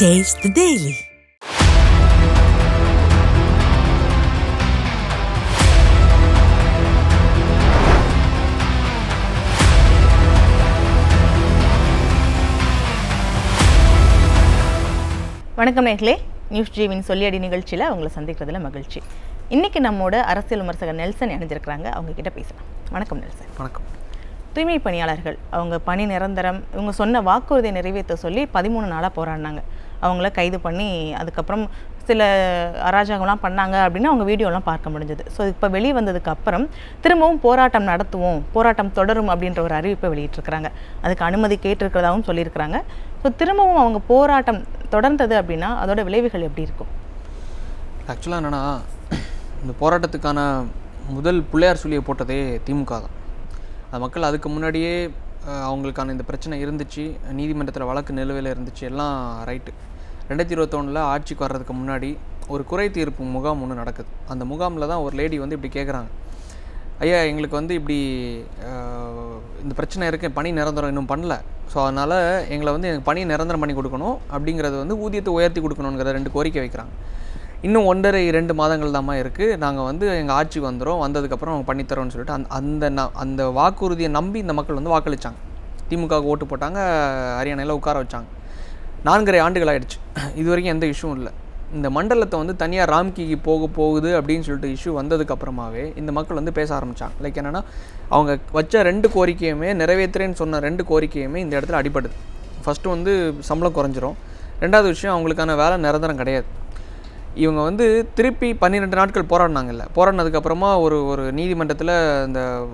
Taste the Daily. வணக்கம் நேர்களே. News ஜீவின் சொல்லியடி நிகழ்ச்சியில் உங்களை சந்திக்கிறதுல மகிழ்ச்சி. இன்னைக்கு நம்மோட அரசியல் விமர்சகர் நெல்சன் இணைஞ்சிருக்கிறாங்க. அவங்க கிட்ட பேசலாம். வணக்கம் நெல்சன். வணக்கம். தூய்மை பணியாளர்கள் அவங்க பணி நிரந்தரம் இவங்க சொன்ன வாக்குறுதியை நிறைவேற்ற சொல்லி பதிமூணு நாளாக போராடினாங்க. அவங்கள கைது பண்ணி அதுக்கப்புறம் சில அராஜகம்லாம் பண்ணாங்க அப்படின்னு அவங்க வீடியோலாம் பார்க்க முடிஞ்சது. ஸோ இப்போ வெளியே வந்ததுக்கு அப்புறம் திரும்பவும் போராட்டம் நடத்துவோம் போராட்டம் தொடரும் அப்படின்ற ஒரு அறிவிப்பை வெளியிட்டிருக்கிறாங்க. அதுக்கு அனுமதி கேட்டிருக்கிறதாகவும் சொல்லியிருக்கிறாங்க. ஸோ திரும்பவும் அவங்க போராட்டம் தொடர்ந்தது அப்படின்னா அதோட விளைவுகள் எப்படி இருக்கும்? ஆக்சுவலாக என்னென்னா இந்த போராட்டத்துக்கான முதல் பிள்ளையார் சொல்லியை போட்டதே திமுக தான். அது மக்கள் அதுக்கு முன்னாடியே அவங்களுக்கான இந்த பிரச்சனை இருந்துச்சு நீதிமன்றத்தில் வழக்கு நிலுவையில் இருந்துச்சு எல்லாம் ரைட்டு ரெண்டாயிரத்தி இருபத்தொன்னில் ஆட்சிக்கு வர்றதுக்கு முன்னாடி ஒரு குறை தீர்ப்பு முகாம் ஒன்று நடக்குது. அந்த முகாமில் தான் ஒரு லேடி வந்து இப்படி கேட்குறாங்க ஐயா எங்களுக்கு வந்து இப்படி இந்த பிரச்சனை இருக்குது பணி நிரந்தரம் இன்னும் பண்ணல. ஸோ அதனால் எங்களை வந்து எனக்கு பணி நிரந்தரம் பண்ணி கொடுக்கணும் அப்படிங்கிறது வந்து ஊதியத்தை உயர்த்தி கொடுக்கணுங்கிற ரெண்டு கோரிக்கை வைக்கிறாங்க. இன்னும் ஒன்றரை ரெண்டு மாதங்கள் தாம்மா இருக்குது நாங்கள் வந்து எங்கள் ஆட்சிக்கு வந்துடும் வந்ததுக்கப்புறம் அவங்க பண்ணித்தரோம்னு சொல்லிட்டு அந்த அந்த ந- அந்த வாக்குறுதியை நம்பி இந்த மக்கள் வந்து வாக்களித்தாங்க திமுகவுக்கு ஓட்டு போட்டாங்க ஹரியானாவில் உட்கார வச்சாங்க. நான்கரை ஆண்டுகள் ஆகிடுச்சு இது வரைக்கும் எந்த இஷ்யூவும் இல்லை. இந்த மண்டலத்தை வந்து தனியாக ராம்கிக்கு போக போகுது அப்படின்னு சொல்லிட்டு இஷ்யூ வந்ததுக்கப்புறமாவே இந்த மக்கள் வந்து பேச ஆரம்பித்தாங்க லைக் என்னென்னா அவங்க வச்ச ரெண்டு கோரிக்கையுமே நிறைவேற்றுறேன்னு சொன்ன ரெண்டு கோரிக்கையுமே இந்த இடத்துல அடிபடுது. ஃபஸ்ட்டு வந்து சம்பளம் குறைஞ்சிரும். ரெண்டாவது விஷயம் அவங்களுக்கான வேலை நிரந்தரம் கிடையாது. இவங்க வந்து திருப்பி பன்னிரெண்டு நாட்கள் போராடினாங்கல்ல. போராடினதுக்கப்புறமா ஒரு ஒரு நீதிமன்றத்தில் இந்த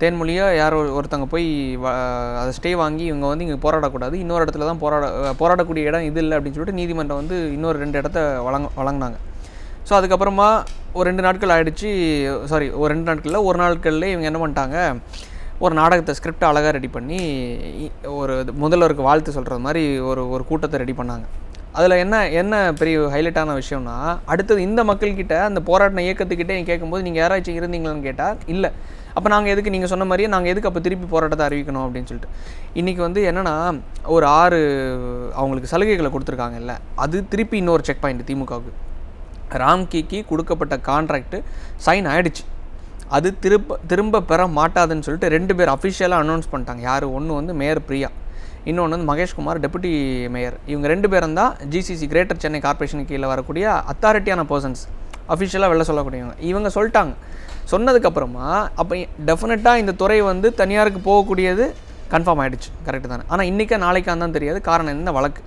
தேன்மொழியாக யாரோ ஒருத்தங்க போய் வ- அதை ஸ்டே வாங்கி இவங்க வந்து இங்கே போராடக்கூடாது. இன்னொரு இடத்துல தான் போராட போராடக்கூடிய இடம் இது இல்லை அப்படின்னு சொல்லிட்டு நீதிமன்றம் வந்து இன்னொரு ரெண்டு இடத்த வழங்க வழங்கினாங்க. ஸோ அதுக்கப்புறமா ஒரு ரெண்டு நாட்கள் ஆகிடுச்சு சாரி ஒரு ரெண்டு நாட்களில் ஒரு நாட்கள்லேயே இவங்க என்ன பண்ணிட்டாங்க? ஒரு நாடகத்தை ஸ்கிரிப்ட் அழகாக ரெடி பண்ணி இ- ஒரு இது முதல்வருக்கு வாழ்த்து சொல்கிறது மாதிரி ஒரு ஒரு கூட்டத்தை ரெடி பண்ணாங்க. அதில் என்ன என்ன பெரிய ஹைலைட்டான விஷயம்னா அடுத்தது இந்த மக்கள்கிட்ட அந்த போராட்டம் இயக்கத்துக்கிட்டே நீ கேட்கும்போது நீங்கள் யாராச்சும் இருந்தீங்களான்னு கேட்டால் இல்லை. அப்போ நாங்கள் எதுக்கு நீங்கள் சொன்ன மாதிரியே நாங்கள் எதுக்கு அப்போ திருப்பி போராட்டத்தை அறிவிக்கணும் அப்படின்னு சொல்லிட்டு. இன்றைக்கி வந்து என்னென்னா ஒரு ஆறு அவங்களுக்கு சலுகைகளை கொடுத்துருக்காங்கல்ல அது திருப்பி இன்னொரு செக் பாயிண்ட் திமுகவுக்கு. ராம்கிக்கு கொடுக்கப்பட்ட கான்ட்ராக்ட் சைன் ஆகிடுச்சு அது திருப்ப திரும்ப பெற மாட்டாதுன்னு சொல்லிட்டு ரெண்டு பேர் அஃபிஷியலாக அனௌன்ஸ் பண்ணிட்டாங்க. யார்? ஒன்று வந்து மேயர் பிரியா. இன்னொன்று வந்து மகேஷ்குமார் டெபுட்டி மேயர் இவங்க ரெண்டு பேரும் தான் ஜிசிசி கிரேட்டர் சென்னை கார்ப்பரேஷன் கீழே வரக்கூடிய அத்தாரிட்டியான பர்சன்ஸ் அஃபிஷியலாக வெளில சொல்லக்கூடியவங்க. இவங்க சொல்லிட்டாங்க. சொன்னதுக்கப்புறமா அப்போ டெஃபினட்டாக இந்த துறை வந்து தனியாருக்கு போகக்கூடியது கன்ஃபார்ம் ஆகிடுச்சு கரெக்டு தானே. ஆனால் இன்றைக்கா நாளைக்கான்னு தான் தெரியாது. காரணம் என்ன? வழக்கு.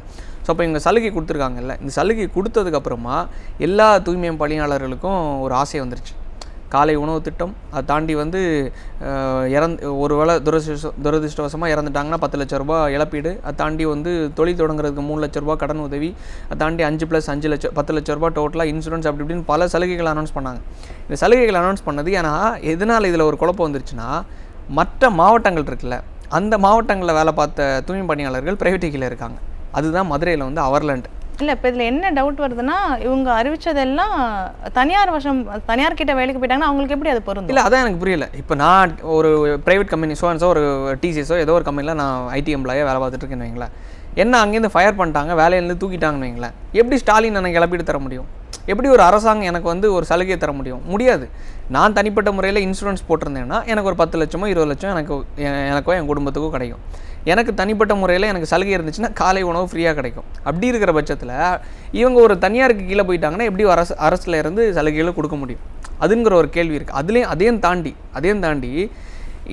ஸோ அப்போ இவங்க சலுகை கொடுத்துருக்காங்கல்ல. இந்த சலுகை கொடுத்ததுக்கப்புறமா எல்லா தூய்மை பணியாளர்களுக்கும் ஒரு ஆசை வந்துருச்சு. காலை உணவு திட்டம் அதை தாண்டி வந்து அஹ், இறந்து ஒரு வேளை துரதிருஷ்ட துரதிருஷ்டவசமாக இறந்துட்டாங்கன்னா பத்து லட்ச ரூபா இழப்பீடு. அதை தாண்டி வந்து தொழில் தொடங்குறதுக்கு மூணு லட்ச ரூபா கடன் உதவி. அதை தாண்டி அஞ்சு ப்ளஸ் அஞ்சு லட்சம் பத்து லட்ச ரூபா டோட்டலாக இன்சூரன்ஸ் அப்படி இப்படின்னு பல சலுகைகள் அனௌன்ஸ் பண்ணாங்க. இந்த சலுகைகள் அனௌன்ஸ் பண்ணது ஏன்னா எதனால் இதில் ஒரு குழப்பம் வந்துருச்சுன்னா மற்ற மாவட்டங்கள் இருக்குல்ல அந்த மாவட்டங்களில் வேலை பார்த்த தூய்மை பணியாளர்கள் பிரைவேட் இருக்காங்க. அதுதான் மதுரையில் வந்து அவர்லண்ட். இல்லை இப்போ இதில் என்ன டவுட் வருதுன்னா இவங்க அறிவிச்சதெல்லாம் தனியார் வசம் தனியார் கிட்ட வேலைக்கு போயிட்டாங்கன்னா அவங்களுக்கு எப்படி அது பொருந்தும்? இல்லை அதான் எனக்கு புரியல. இப்போ நான் ஒரு ப்ரைவேட் கம்பெனி சோன்ஸோ ஒரு டிசிஎஸோ ஏதோ ஒரு கம்பெனியில் நான் ஐடி எம்ப்ளாயாக வேலை பார்த்துட்டு இருக்கேன்னு வைங்களேன். என்ன அங்கேருந்து ஃபயர் பண்ணிட்டாங்க வேலையிலேருந்து தூக்கிட்டாங்கன்னு வைங்களேன். எப்படி ஸ்டாலின் எனக்கு இழப்பீடு தர முடியும்? எப்படி ஒரு அரசாங்கம் எனக்கு வந்து ஒரு சலுகையை தர முடியும்? முடியாது. நான் தனிப்பட்ட முறையில் இன்சூரன்ஸ் போட்டிருந்தேன்னா எனக்கு ஒரு பத்து லட்சமோ இருபது லட்சம் எனக்கு எனக்கோ என் குடும்பத்துக்கோ கிடைக்கும். எனக்கு தனிப்பட்ட முறையில் எனக்கு சலுகை இருந்துச்சுன்னா காலை உணவு ஃப்ரீயாக கிடைக்கும். அப்படி இருக்கிற பட்சத்தில் இவங்க ஒரு தனியாருக்கு கீழே போயிட்டாங்கன்னா எப்படி அரசு அரசில் இருந்து சலுகைகளை கொடுக்க முடியும்? அதுங்கிற ஒரு கேள்வி இருக்குது அதுலேயும் அதையும் தாண்டி அதையும் தாண்டி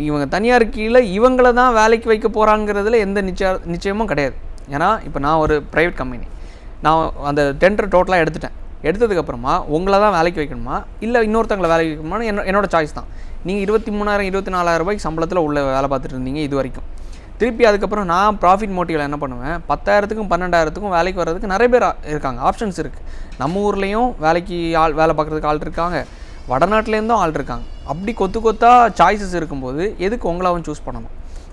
இவங்க தனியார் கீழே இவங்கள தான் வேலைக்கு வைக்க போகிறாங்கிறதுல எந்த நிச்சய நிச்சயமும் கிடையாது. ஏன்னா இப்போ நான் ஒரு ப்ரைவேட் கம்பெனி நான் அந்த டெண்டர் டோட்டலாக எடுத்துட்டேன். எடுத்ததுக்கப்புறமா உங்களை தான் வேலைக்கு வைக்கணுமா? இல்லை இன்னொருத்தங்களை வேலைக்கு வைக்கணுமா என்னோட சாய்ஸ் தான். நீங்கள் இருபத்தி மூணாயிரம் இருபத்தி நாலாயிரம் ரூபாய்க்கு சம்பளத்தில் உள்ள வேலை பார்த்துட்டு இருந்தீங்க இது வரைக்கும். திருப்பி அதுக்கப்புறம் நான் ப்ராஃபிட் மோட்டிவில் என்ன பண்ணுவேன்? பத்தாயிரத்துக்கும் பன்னெண்டாயிரத்துக்கும் வேலைக்கு வர்றதுக்கு நிறைய பேர் இருக்காங்க. ஆப்ஷன்ஸ் இருக்குது நம்ம ஊர்லேயும் வேலைக்கு ஆள் வேலை பார்க்குறதுக்கு ஆள் இருக்காங்க. வடநாட்டிலேருந்தும் ஆள் இருக்காங்க. அப்படி கொத்து கொத்தா சாய்ஸஸ் இருக்கும்போது எதுக்கு உங்களாவும் சூஸ் பண்ணணும்?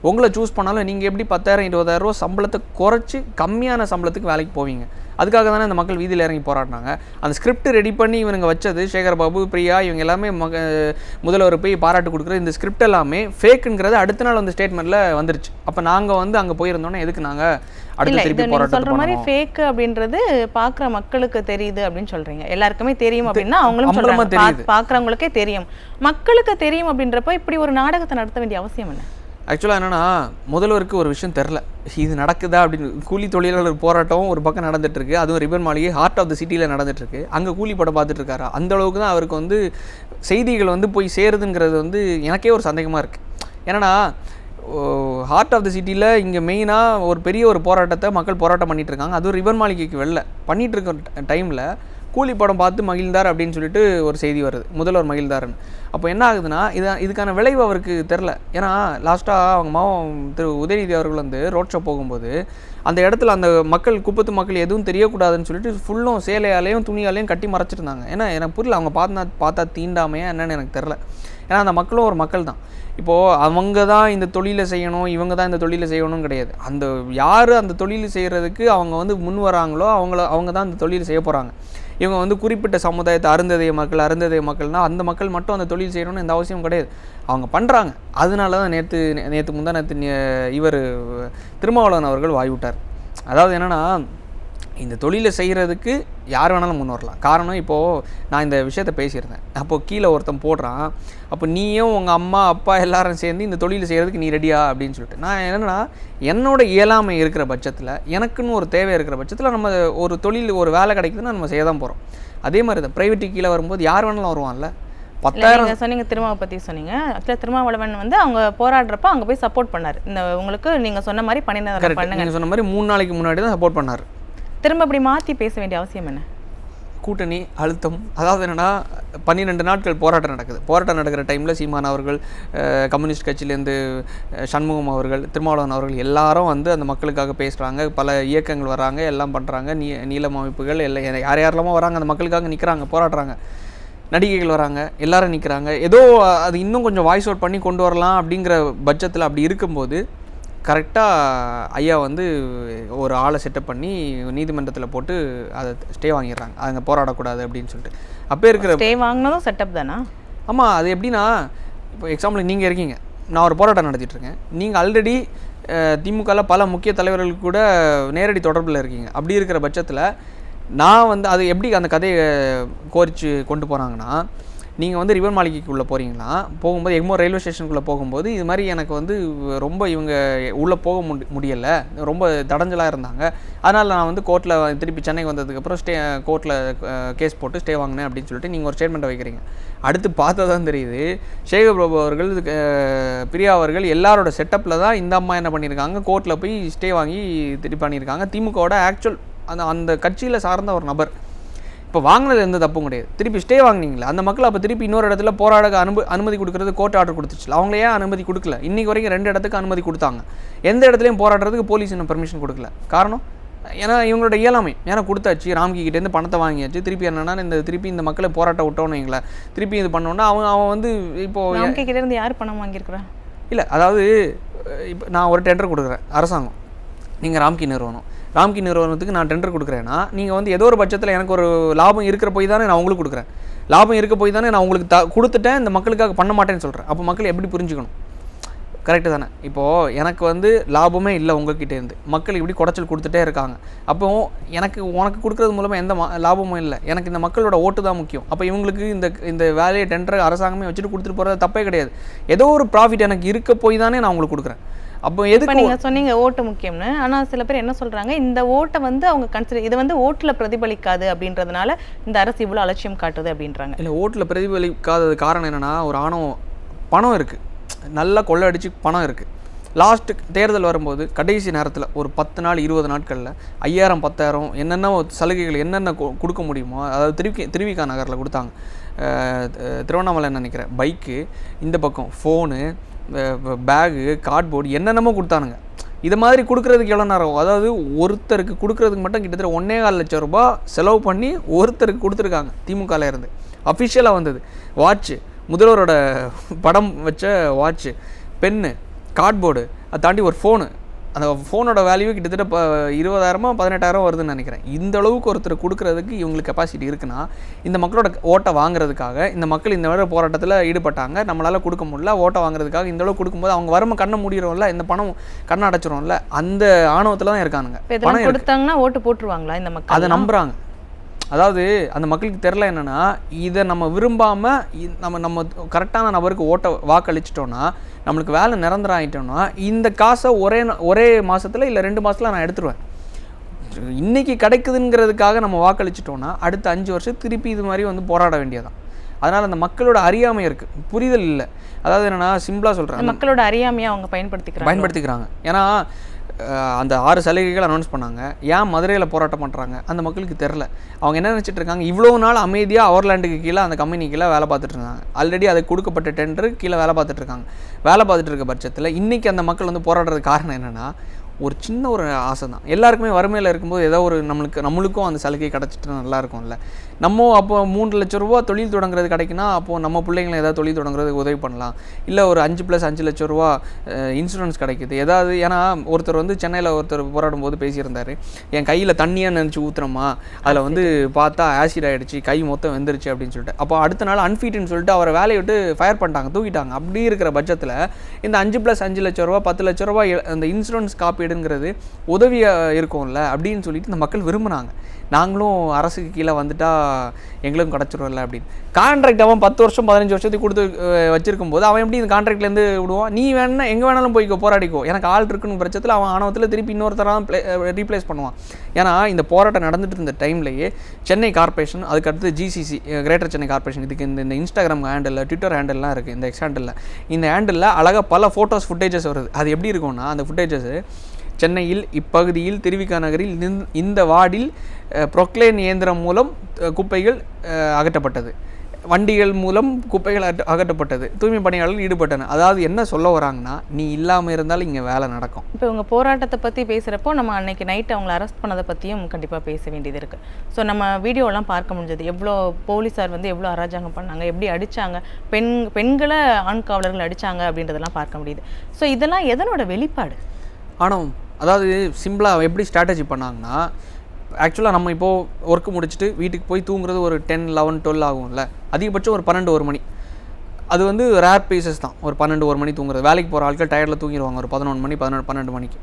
உங்களை சூஸ் பண்ணாலும் நீங்கள் எப்படி பத்தாயிரம் இருபதாயிரரூவா சம்பளத்தை குறைச்சி கம்மியான சம்பளத்துக்கு வேலைக்கு போவீங்க? அதுக்காக தானே இந்த மக்கள் வீதியில் இறங்கி போராடினாங்க. அந்த ஸ்கிரிப்ட் ரெடி பண்ணி இவனுங்க வச்சது சேகர் பாபு பிரியா இவங்க எல்லாமே மக முதல்வர் போய் பாராட்டு கொடுக்குற இந்த ஸ்கிரிப்ட் எல்லாமே ஃபேக்குங்கிறது அடுத்த நாள் அந்த ஸ்டேட்மெண்ட்டில் வந்துருச்சு. அப்போ நாங்கள் வந்து அங்கே போயிருந்தோன்னே எதுக்கு நாங்கள் அடுத்து திருப்பி போராட்டம் சொல்ற மாதிரி ஃபேக் அப்படின்றது பாக்குற மக்களுக்கு தெரியுது அப்படின்னு சொல்றீங்க. எல்லாருக்குமே தெரியும் அப்படின்னா அவங்களும் சொல்றாங்க. பாக்குறவங்களுக்கே தெரியும். மக்களுக்கு தெரியும் அப்படின்றப்ப இப்படி ஒரு நாடகத்தை நடத்த வேண்டிய அவசியம் என்ன? ஆக்சுவலாக என்னென்னா முதல்வருக்கு ஒரு விஷயம் தெரில. இது நடக்குதா அப்படின்னு கூலி தொழிலாளர் போராட்டம் ஒரு பக்கம் நடந்துட்டு அதுவும் ரிபன் மாளிகை ஹார்ட் ஆஃப் த சிட்டியில் நடந்துட்டு அங்கே கூலி படம் பார்த்துட்ருக்காரு அந்த அளவுக்கு தான் அவருக்கு வந்து செய்திகள் வந்து போய் சேருதுங்கிறது வந்து எனக்கே ஒரு சந்தேகமாக இருக்குது ஏன்னா ஹார்ட் ஆஃப் த சிட்டியில் இங்கே மெயினாக ஒரு பெரிய ஒரு போராட்டத்தை மக்கள் போராட்டம் பண்ணிகிட்டு இருக்காங்க அதுவும் ரிபன் மாளிகைக்கு வெளில. பண்ணிகிட்டு இருக்க டைமில் கூலி படம் பார்த்து மகிழ்ந்தார் அப்படின்னு சொல்லிட்டு ஒரு செய்தி வருது. முதல்வர் மகிழ்ந்தார்னு அப்போ என்ன ஆகுதுன்னா இது இதுக்கான விளைவு அவருக்கு தெரில ஏன்னா லாஸ்ட்டாக அவங்க மாவன் திரு உதயநிதி அவர்கள் வந்து ரோட் ஷோ போகும்போது அந்த இடத்துல அந்த மக்கள் குப்பத்து மக்கள் எதுவும் தெரியக்கூடாதுன்னு சொல்லிட்டு ஃபுல்லும் சேலையாலையும் துணியாலையும் கட்டி மறைச்சிருந்தாங்க. ஏன்னா எனக்கு புரியல அவங்க பார்த்தா பார்த்தா தீண்டாமையா என்னன்னு எனக்கு தெரில ஏன்னா அந்த மக்களும் ஒரு மக்கள் தான். இப்போது அவங்க தான் இந்த தொழிலை செய்யணும் இவங்க தான் இந்த தொழிலை செய்யணும் கிடையாது. அந்த யார் அந்த தொழில் செய்கிறதுக்கு அவங்க வந்து முன் வராங்களோ அவங்கள அவங்க தான் அந்த தொழில் செய்ய போகிறாங்க இவங்க வந்து குறிப்பிட்ட சமுதாயத்தை அருந்ததைய மக்கள் அருந்ததைய மக்கள்னா அந்த மக்கள் மட்டும் அந்த தொழில் செய்யணும்னு எந்த அவசியம் கிடையாது. அவங்க பண்ணுறாங்க அதனால தான் நேற்று நேற்று முந்தா நேற்று இவர் திருமாவளவன் அவர்கள் வாய் விட்டார் அதாவது என்னென்னா இந்த தொழிலை செய்கிறதுக்கு யார் வேணாலும் முன் வரலாம். காரணம் இப்போது நான் இந்த விஷயத்தை பேசியிருந்தேன். அப்போது கீழே ஒருத்தன் போடுறான். அப்போ நீயும் உங்கள் அம்மா அப்பா எல்லாரும் சேர்ந்து இந்த தொழிலை செய்கிறதுக்கு நீ ரெடியா அப்படின்னு சொல்லிட்டு. நான் என்னென்னா என்னோட இயலாமை இருக்கிற பட்சத்தில் எனக்குன்னு ஒரு தேவை இருக்கிற பட்சத்தில் நம்ம ஒரு தொழில் ஒரு வேலை கிடைக்குதுன்னா நம்ம செய்ய தான் போகிறோம் அதே மாதிரி தான் ப்ரைவேட்டு கீழே வரும்போது யார் வேணாலும் வருவான்ல? பத்தாயிரம் சொன்னீங்க திருமாவை பத்தி சொன்னீங்க. ஆக்சுவலா திருமாவளவன் வந்து அவங்க போராடுறப்ப அங்க போய் சப்போர்ட் பண்ணாரு. இந்த உங்களுக்கு நீங்க சொன்ன மாதிரி பணி நிரந்தரம் கரெக்ட் பண்ணுங்க. நீங்கள் சொன்ன மாதிரி மூணு நாளைக்கு முன்னாடி தான் சப்போர்ட் பண்ணார். திரும்ப இப்படி மாற்றி பேச வேண்டிய அவசியம் என்ன? கூட்டணி அழுத்தம். அதாவது என்னென்னா பன்னிரெண்டு நாட்கள் போராட்டம் நடக்குது. போராட்டம் நடக்கிற டைமில் சீமான் அவர்கள் கம்யூனிஸ்ட் கட்சியிலேருந்து சண்முகம் அவர்கள் திருமாவளவன் அவர்கள் எல்லாரும் வந்து அந்த மக்களுக்காக பேசுகிறாங்க பல இயக்கங்கள் வராங்க எல்லாம் பண்ணுறாங்க நீ நீளம் அமைப்புகள் எல்லாம் யார் யாரெல்லாமோ வராங்க அந்த மக்களுக்காக நிற்கிறாங்க போராடுறாங்க. நடிகைகள் வராங்க எல்லாரும் நிற்கிறாங்க ஏதோ அது இன்னும் கொஞ்சம் வாய்ஸ் அவுட் பண்ணி கொண்டு வரலாம் அப்படிங்கிற பட்சத்தில் அப்படி இருக்கும்போது கரெக்டாக ஐயா வந்து ஒரு ஆளை செட்டப் பண்ணி நீதிமன்றத்தில் போட்டு அதை ஸ்டே வாங்கிடுறாங்க. அங்கே போராடக்கூடாது அப்படின்னு சொல்லிட்டு. அப்போ இருக்கிற ஸ்டே வாங்கினதும் செட்டப் தானா? ஆமாம் அது எப்படின்னா இப்போ எக்ஸாம்பிள் நீங்கள் இருக்கீங்க. நான் ஒரு போராட்டம் நடத்திட்டு இருக்கேன் நீங்கள் ஆல்ரெடி திமுகவில் பல முக்கிய தலைவர்களுக்கு கூட நேரடி தொடர்பில் இருக்கீங்க. அப்படி இருக்கிற பட்சத்தில் நான் வந்து அது எப்படி அந்த கதையை கோரிச்சு கொண்டு போகிறாங்கன்னா நீங்கள் வந்து ரிவர் மாளிகைக்குள்ளே போகிறீங்களா போகும்போது எக்மோர் ரயில்வே ஸ்டேஷனுக்குள்ளே போகும்போது இது மாதிரி எனக்கு வந்து ரொம்ப இவங்க உள்ளே போக முடி முடியலை. ரொம்ப தடஞ்சலாக இருந்தாங்க. அதனால் நான் வந்து கோர்ட்டில் திருப்பி சென்னைக்கு வந்ததுக்கப்புறம் ஸ்டே கோர்ட்டில் கேஸ் போட்டு ஸ்டே வாங்கினேன் அப்படின்னு சொல்லிட்டு நீங்கள் ஒரு ஸ்டேட்மெண்ட்டை வைக்கிறீங்க. அடுத்து பார்த்தா தான் தெரியுது. சேகர் பிரபு அவர்கள் பிரியா அவர்கள் எல்லாரோட செட்டப்பில் தான் இந்த அம்மா என்ன பண்ணியிருக்காங்க? கோர்ட்டில் போய் ஸ்டே வாங்கி திருப்பி பண்ணியிருக்காங்க. திமுகவோட ஆக்சுவல் அந்த அந்த கட்சியில் சார்ந்த ஒரு நபர். இப்போ வாங்கினது எந்த தப்பும் கிடையாது. திருப்பி ஸ்டே வாங்குனீங்களா? அந்த மக்கள் அப்போ திருப்பி இன்னொரு இடத்துல போராட அனுமதி அனுமதி கொடுக்கறது கோர்ட் ஆர்டர் கொடுத்துச்சு அவங்கள ஏன் அனுமதி கொடுக்கல? இன்னைக்கு வரைக்கும் ரெண்டு இடத்துக்கு அனுமதி கொடுத்தாங்க. எந்த இடத்துலையும் போராடுறதுக்கு போலீஸ் இன்னும் பெர்மிஷன் கொடுக்கல. காரணம்? ஏன்னா இவங்களோட இயலாமை. ஏன்னா கொடுத்தாச்சு. ராம்கி கிட்டேருந்து பணத்தை வாங்கியாச்சு. திருப்பி என்னன்னா இந்த திருப்பி இந்த மக்களை போராட்ட விட்டோன்னு வைங்களேன். திருப்பி இது பண்ணோன்னா அவன் அவன் வந்து இப்போ நமக்கு கிட்ட இருந்து யார் பணம் வாங்கியிருக்கிறா? இல்லை அதாவது இப்போ நான் ஒரு டெண்டர் கொடுக்குறேன். அரசாங்கம். நீங்கள் ராம்கி நிறுவனம். ராம்கி நிறுவனத்துக்கு நான் டெண்டர் கொடுக்குறேன்னா நீங்கள் வந்து ஏதோ ஒரு பட்சத்தில் எனக்கு ஒரு லாபம் இருக்கிற போய் தானே நான் உங்களுக்கு கொடுக்குறேன். லாபம் இருக்க போய் தானே நான் உங்களுக்கு த கொடுத்துட்டேன் இந்த மக்களுக்காக பண்ண மாட்டேன்னு சொல்கிறேன் அப்போ மக்கள் எப்படி புரிஞ்சுக்கணும்? கரெக்டு தானே. இப்போது எனக்கு வந்து லாபமே இல்லை உங்ககிட்ட இருந்து. மக்கள் இப்படி குடைச்சல் கொடுத்துட்டே இருக்காங்க. அப்போ எனக்கு உனக்கு கொடுக்குறது மூலமாக எந்த லாபமும் இல்லை. எனக்கு இந்த மக்களோட ஓட்டு தான் முக்கியம். அப்போ இவங்களுக்கு இந்த இந்த வேலையை டெண்டர் அரசாங்கமே வச்சுட்டு கொடுத்துட்டு போகிறது தப்பே கிடையாது. ஏதோ ஒரு ப்ராஃபிட் எனக்கு இருக்க போய் தானே நான் உங்களுக்கு கொடுக்குறேன். அப்போ எதுக்கு நீங்க சொன்னீங்க ஓட்டு முக்கியம்னு. ஆனா சில பேர் என்ன சொல்றாங்க இந்த ஓட்டை வந்து அவங்க கன்சிடர் இது வந்து ஓட்டுல பிரதிபலிக்காது அப்படின்றதுனால இந்த அரசு இவ்வளவு அலட்சியம் காட்டுது அப்படின்றாங்க. இல்லை ஓட்டில் பிரதிபலிக்காதது காரணம் என்னென்னா ஒரு ஆணவம் பணம் இருக்குது நல்லா கொள்ளடிச்சு பணம் இருக்குது லாஸ்ட்டு தேர்தல் வரும்போது கடைசி நேரத்தில் ஒரு பத்து நாள் இருபது நாட்களில் ஐயாயிரம் பத்தாயிரம் என்னென்ன சலுகைகள் என்னென்ன கொ- கொடுக்க முடியுமோ அதாவது திருவி திருவிக்கா நகரில் கொடுத்தாங்க. திருவண்ணாமலை நினைக்கிறேன். பைக்கு இந்த பக்கம் ஃபோனு பேகு கார்ட்போர்டு என்னென்னமோ கொடுத்தானுங்க. இது மாதிரி கொடுக்குறதுக்கு எவ்வளோ நேரம் அதாவது ஒருத்தருக்கு கொடுக்குறதுக்கு மட்டும் கிட்டத்தட்ட ஒன்றே கால் லட்சம் ரூபா செலவு பண்ணி ஒருத்தருக்கு கொடுத்துருக்காங்க திமுகல இருந்து. அஃபிஷியலாக வந்தது. வாட்ச்சு முதல்வரோட படம் வச்ச வாட்ச்சு பென்னு கார்ட்போர்டு அதை தாண்டி ஒரு ஃபோனு அந்த ஃபோனோட வேல்யூ கிட்டத்தட்ட இப்போ இருபதாயிரமோ பதினெட்டாயிரம் வருதுன்னு நினைக்கிறேன். இந்த அளவுக்கு ஒருத்தர் கொடுக்கறதுக்கு இவங்களுக்கு கெப்பாசிட்டி இருக்குன்னா இந்த மக்களோட ஓட்டை வாங்குறதுக்காக இந்த மக்கள் இந்த மாதிரி போராட்டத்தில் ஈடுபட்டாங்க. நம்மளால் கொடுக்க முடியல. ஓட்டை வாங்குறதுக்காக இந்த அளவுக்கு கொடுக்கும்போது அவங்க வறுமை கண்ணை மூடிடும்ல இந்த பணம் கண்ணை அடைச்சிரும்ல அந்த ஆணவத்தில் தான் இருக்கானுங்க. இப்போ இதெல்லாம் கொடுத்தாங்கன்னா ஓட்டு போட்டுருவாங்களா இந்த மக்கள்? அதை நம்புறாங்க. அதாவது அந்த மக்களுக்கு தெரில என்னன்னா இதை நம்ம விரும்பாம இ- நம்ம நம்ம கரெக்டான நபருக்கு ஓட்ட வாக்களிச்சிட்டோம்னா நம்மளுக்கு வேலை நிரந்தரம் ஆயிட்டோம்னா இந்த காசை ஒரே ஒரே மாசத்துல இல்லை ரெண்டு மாசத்துல நான் எடுத்துருவேன். இன்னைக்கு கிடைக்குதுங்கிறதுக்காக நம்ம வாக்களிச்சிட்டோம்னா அடுத்த அஞ்சு வருஷம் திருப்பி இது மாதிரி வந்து போராட வேண்டியதான் அதனால் அந்த மக்களோட அறியாமை இருக்குது புரிதல் இல்லை. அதாவது என்னன்னா சிம்பிளாக சொல்கிறேன் இந்த மக்களோட அறியாமையை அவங்க பயன்படுத்திக்கிறாங்க பயன்படுத்திக்கிறாங்க. ஏன்னா அந்த ஆறு சலுகைகள் அனௌன்ஸ் பண்ணாங்க. ஏன் மதுரையில் போராட்டம் பண்ணுறாங்க அந்த மக்களுக்கு தெரில அவங்க என்ன நினச்சிட்டு இருக்காங்க? இவ்வளோ நாள் அமைதியாக அவர்லாண்டுக்கு கீழே அந்த கம்பெனி கீழே வேலை பார்த்துட்டு இருந்தாங்க. ஆல்ரெடி அது கொடுக்கப்பட்ட டெண்டர் கீழே வேலை பார்த்துட்டு இருக்காங்க. வேலை பார்த்துட்டு இருக்க பட்சத்தில் இன்றைக்கி அந்த மக்கள் வந்து போராடுறதுக்கு காரணம் என்னென்னா ஒரு சின்ன ஒரு ஆசை தான் எல்லாருக்குமே வறுமையில் இருக்கும்போது ஏதோ ஒரு நம்மளுக்கு நம்மளுக்கும் அந்த சலுகை கிடச்சிட்டு நல்லாயிருக்கும்ல நம்ம அப்போ மூன்று லட்ச ரூபா தொழில் தொடங்குறது கிடைக்குன்னா அப்போது நம்ம பிள்ளைங்களை ஏதாவது தொழில் தொடங்குறதுக்கு உதவி பண்ணலாம். இல்லை ஒரு அஞ்சு ப்ளஸ் அஞ்சு லட்ச ரூபா இன்சூரன்ஸ் கிடைக்குது. ஏதாவது ஏன்னா ஒருத்தர் வந்து சென்னையில் ஒருத்தர் போராடும் போது பேசியிருந்தார். என் கையில் தண்ணியாக நினச்சி ஊற்றுறோமா அதில் வந்து பார்த்தா ஆசிட் ஆகிடுச்சு கை மொத்தம் வெந்துருச்சு அப்படின்னு சொல்லிட்டு. அப்போ அடுத்த நாள் அன்ஃபிட்னு சொல்லிட்டு அவரை வேலையை விட்டு ஃபயர் பண்ணிட்டாங்க தூக்கிட்டாங்க. அப்படி இருக்கிற பட்சத்தில் இந்த அஞ்சு ப்ளஸ் அஞ்சு லட்ச ரூபா பத்து லட்ச ரூபா அந்த இன்சூரன்ஸ் காப்பீடுங்கிறது உதவியாக இருக்கும்ல அப்படின்னு சொல்லிட்டு இந்த மக்கள் விரும்புனாங்க. நாங்களும் அரசுக்கு கீழே வந்துட்டா எங்களுக்கும் கிடச்சிரும்ல அப்படின்னு. கான்ட்ராக்ட் அவன் பத்து வருஷம் பதினஞ்சு வருஷத்துக்கு கொடுத்து வச்சிருக்கும் போது அவன் எப்படி இந்த கான்ட்ராக்ட்லேருந்து விடுவான்? நீ வேணா எங்கே வேணாலும் போய்க்கோ போராடிக்கோ. எனக்கு ஆள் இருக்குன்னு பட்சத்தில் அவன் ஆணவத்தில் திருப்பி இன்னொருத்தராக ப்ளே ரீப்ளேஸ் பண்ணுவான். ஏன்னா இந்த போராட்டம் நடந்துட்டு இருந்த டைம்லேயே சென்னை கார்ப்பரேஷன் அதுக்கடுத்து ஜிசிசி கிரேட்டர் சென்னை கார்ப்பரேஷன் இதுக்கு இந்த இந்த இன்ஸ்டாகிராம் ஹேண்டில் ட்விட்டர் ஹேண்டில்லாம் இருக்குது இந்த எக்ஸ் ஹேண்டில் இந்த ஹேண்டில் அழகாக பல ஃபோட்டோஸ் ஃபுட்டேஜஸ் வருது. அது எப்படி இருக்கும்னா அந்த ஃபுட்டேஜஸ் சென்னையில் இப்பகுதியில் திருவிக்கா நகரில் இந்த- வார்டில் ப்ரொக்லேன் இயந்திரம் மூலம் குப்பைகள் அகற்றப்பட்டது. வண்டிகள் மூலம் குப்பைகள் அகற்ற- அகற்றப்பட்டது. தூய்மை பணியாளர்கள் ஈடுபட்டனர். அதாவது என்ன சொல்ல வராங்கன்னா நீ இல்லாமல் இருந்தாலும் இங்கே வேலை நடக்கும். இப்போ இவங்க போராட்டத்தை பற்றி பேசுகிறப்போ நம்ம அன்னைக்கு நைட் அவங்கள அரெஸ்ட் பண்ணதை பற்றியும் கண்டிப்பாக பேச வேண்டியது இருக்குது ஸோ நம்ம வீடியோலாம் பார்க்க முடிஞ்சது. எவ்வளோ போலீஸார் வந்து எவ்வளோ அராஜகம் பண்ணாங்க எப்படி அடிச்சாங்க பெண் பெண்களை ஆண் காவலர்கள் அடிச்சாங்க அப்படின்றதெல்லாம் பார்க்க முடியுது. ஸோ இதெல்லாம் எதனோட வெளிப்பாடு? ஆனால் அதாவது சிம்பிளாக எப்படி ஸ்ட்ராட்டஜி பண்ணாங்கன்னா ஆக்சுவலாக நம்ம இப்போது ஒர்க்கு முடிச்சுட்டு வீட்டுக்கு போய் தூங்குறது ஒரு டென் லெவன் டுவெல் ஆகும்ல. அதிகபட்சம் ஒரு பன்னெண்டு ஒரு மணி. அது வந்து ரேர் பீசஸ் தான். ஒரு பன்னெண்டு ஒரு மணி தூங்குறது. வேலைக்கு போகிற ஆட்கள் டயர்டில் தூங்கிடுவாங்க ஒரு பதினொன்று மணி பதினொன்று பன்னெண்டு மணிக்கு.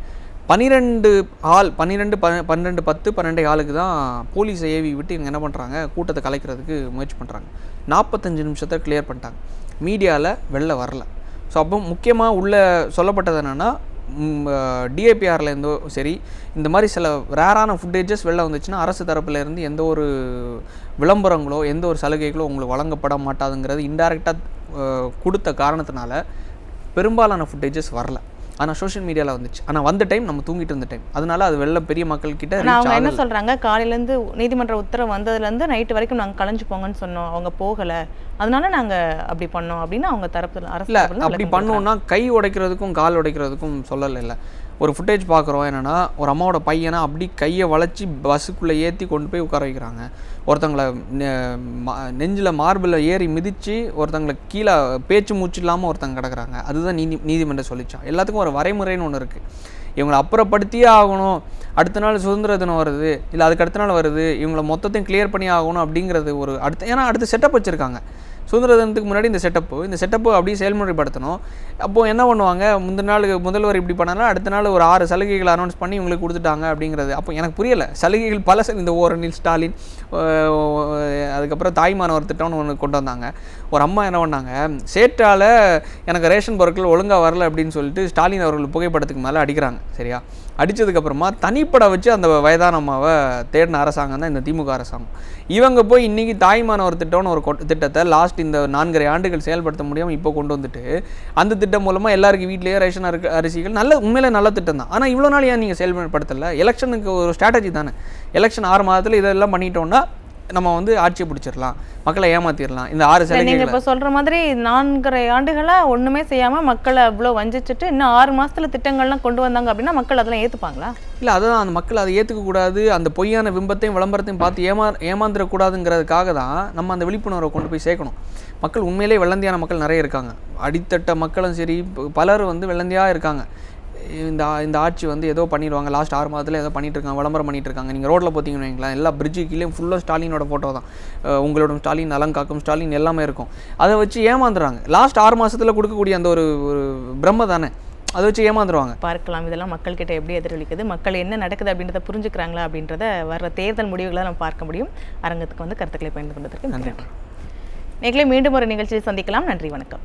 பன்னிரெண்டு ஆள் பன்னிரெண்டு ப பன்னெண்டு பத்து பன்னெண்டு ஆளுக்கு தான் போலீஸ் ஏவி விட்டு இவங்க என்ன பண்ணுறாங்க கூட்டத்தை கலைக்கிறதுக்கு முயற்சி பண்ணுறாங்க நாற்பத்தஞ்சு நிமிஷத்தை கிளியர் பண்ணிட்டாங்க. மீடியாவில் வெளில வரல. ஸோ அப்போ முக்கியமாக உள்ள சொல்லப்பட்டது என்னென்னா டிஏபிஆர்லேருந்தோ சரி இந்த மாதிரி சில ரேரான ஃபுட்டேஜஸ் வெளில வந்துச்சுன்னா அரசு தரப்புலேருந்து எந்த ஒரு விளம்பரங்களோ எந்த ஒரு சலுகைகளோ உங்களுக்கு வழங்கப்பட மாட்டாதுங்கிறது இன்டைரக்டாக கொடுத்த காரணத்தினால பெரும்பாலான ஃபுட்டேஜஸ் வரல. ஆனால் சோஷியல் மீடியாவில் வந்துச்சு. ஆனால் வந்த டைம் நம்ம தூங்கிட்டு இருந்த டைம் அதனால அது வெளில பெரிய மக்கள் கிட்ட அவங்க என்ன. சொல்கிறாங்க காலையிலேருந்து நீதிமன்ற உத்தரவு வந்ததுலேருந்து நைட்டு வரைக்கும் நாங்கள் கலைஞ்சு போங்கன்னு சொன்னோம். அவங்க போகலை. அதனால நாங்கள் அப்படி பண்ணோம் அப்படின்னு அவங்க தரப்பு அரசு அப்படி. பண்ணோம்னா கை உடைக்கிறதுக்கும் கால் உடைக்கிறதுக்கும் சொல்லலை இல்லை. ஒரு ஃபுட்டேஜ் பார்க்குறோம். என்னென்னா ஒரு அம்மாவோட பையனை அப்படி கையை வளைச்சி பஸ்ஸுக்குள்ளே ஏற்றி கொண்டு போய் உட்கார வைக்கிறாங்க. ஒருத்தங்களை நெஞ்சில் மார்பில் ஏறி மிதித்து ஒருத்தங்களை கீழே பேச்சு மூச்சு இல்லாமல் ஒருத்தங்க கிடக்குறாங்க. அதுதான் நீதி நீதிமன்றம் சொல்லிச்சான் எல்லாத்துக்கும் ஒரு வரைமுறைன்னு ஒன்று இருக்குது இவங்களை அப்புறப்படுத்தியே ஆகணும். அடுத்த நாள் சுதந்திர தினம் வருது. இல்லை அதுக்கு அடுத்த நாள் வருது. இவங்களை மொத்தத்தையும் கிளியர் பண்ணி ஆகணும் அப்படிங்கிறது ஒரு அடுத்த ஏன்னா அடுத்து செட்டப் வச்சுருக்காங்க. சுதந்திர தினத்துக்கு முன்னாடி இந்த செட்டப்பு இந்த செட்டப்பு அப்படியே செயல்முறைப்படுத்தணும். அப்போது என்ன பண்ணுவாங்க? முந்தின நாள் முதல்வர் இப்படி பண்ணாலும் அடுத்த நாள் ஒரு ஆறு சலுகைகள் அனௌன்ஸ் பண்ணி இவங்களுக்கு கொடுத்துட்டாங்க அப்படிங்கிறது. அப்போ எனக்கு புரியலை. சலுகைகள் பல இந்த ஓரணில் ஸ்டாலின் அதுக்கப்புறம் தாய்மானவர் திட்டம்னு ஒன்று கொண்டு வந்தாங்க. ஒரு அம்மா என்ன பண்ணாங்க சேற்றால் எனக்கு ரேஷன் பொருட்கள் ஒழுங்காக வரல அப்படின்னு சொல்லிட்டு ஸ்டாலின் அவர்கள் புகைப்படத்துக்கு மேலே அடிக்கிறாங்க சரியா? அடித்ததுக்கப்புறமா தனிப்படம் வச்சு அந்த வயதான அம்மாவை தேடின அரசாங்கம் தான் இந்த திமுக அரசாங்கம். இவங்க போய் இன்னைக்கு தாய்மானவர் திட்டம்னு ஒரு திட்டத்தை லாஸ்ட் இந்த நான்கரை ஆண்டுகள் செயல்படுத்த முடியாமல் இப்போ கொண்டு வந்துட்டு அந்த திட்டம் மூலமாக எல்லாருக்கும் வீட்லேயே ரேஷன் அரிசி- அரிசிகள் நல்ல உண்மையிலே நல்ல திட்டம் தான். ஆனால் இவ்வளோ நாள் ஏன் நீங்கள் செயல்படுத்தலை? எலெக்ஷனுக்கு ஒரு ஸ்ட்ராட்டஜி தானே. எலெக்ஷன் ஆறு மாதத்தில் இதெல்லாம் பண்ணிட்டோன்னா நம்ம வந்து ஆட்சியை பிடிச்சிடலாம். மக்களை ஏமாத்திடலாம். இந்த ஆறு இல்ல, நீங்க சலுகைகளை. இப்ப சொல்ற மாதிரி நான்கரை ஆண்டுகளா ஒண்ணுமே செய்யாம மக்களை அவ்வளோ வஞ்சிச்சுட்டு இன்னும் ஆறு மாசத்துல திட்டங்கள்லாம் கொண்டு வந்தாங்க அப்படின்னா மக்கள் அதெல்லாம் ஏத்துப்பாங்களா? இல்லை அதுதான். அந்த மக்கள் அதை ஏற்றுக்கக்கூடாது அந்த பொய்யான பிம்பத்தையும் விளம்பரத்தையும் பார்த்து ஏமா ஏமாந்துடக்கூடாதுங்கிறதுக்காக தான் நம்ம அந்த விழிப்புணர்வை கொண்டு போய் சேர்க்கணும். மக்கள் உண்மையிலே வெள்ளந்தியான மக்கள் நிறைய இருக்காங்க. அடித்தட்ட மக்களும் சரி பலர் வந்து வெள்ளந்தியாக இருக்காங்க. இந்த இந்த ஆட்சி வந்து ஏதோ பண்ணிடுவாங்க. லாஸ்ட் ஆறு மாதத்தில் ஏதோ பண்ணிட்டு இருக்காங்க விளம்பரம் பண்ணிட்டு இருக்காங்க நீங்கள் ரோட்டில் பார்த்தீங்கன்னு வைங்களேன் எல்லா பிரிட்ஜு கீழே ஃபுல்லாக ஸ்டாலினோட ஃபோட்டோ தான். உங்களோட ஸ்டாலின் நலங்காக்கும் ஸ்டாலின் எல்லாமே இருக்கும். அதை வச்சு ஏமாந்துறாங்க. லாஸ்ட் ஆறு மாசத்துல கொடுக்கக்கூடிய அந்த ஒரு ஒரு பிரம்ம தானே. அதை வச்சு ஏமாந்துருவாங்க. பார்க்கலாம் இதெல்லாம் மக்கள்கிட்ட எப்படி எதிரொலிக்குது மக்கள் என்ன நடக்குது அப்படின்றத புரிஞ்சுக்கிறாங்களா அப்படின்றத வர்ற தேர்தல் முடிவுகளை நம்ம பார்க்க முடியும். அரங்கத்துக்கு வந்து கருத்துக்களை பகிர்ந்து கொண்டதற்கு நன்றி. நேர்களை மீண்டும் ஒரு நிகழ்ச்சியில் சந்திக்கலாம். நன்றி வணக்கம்.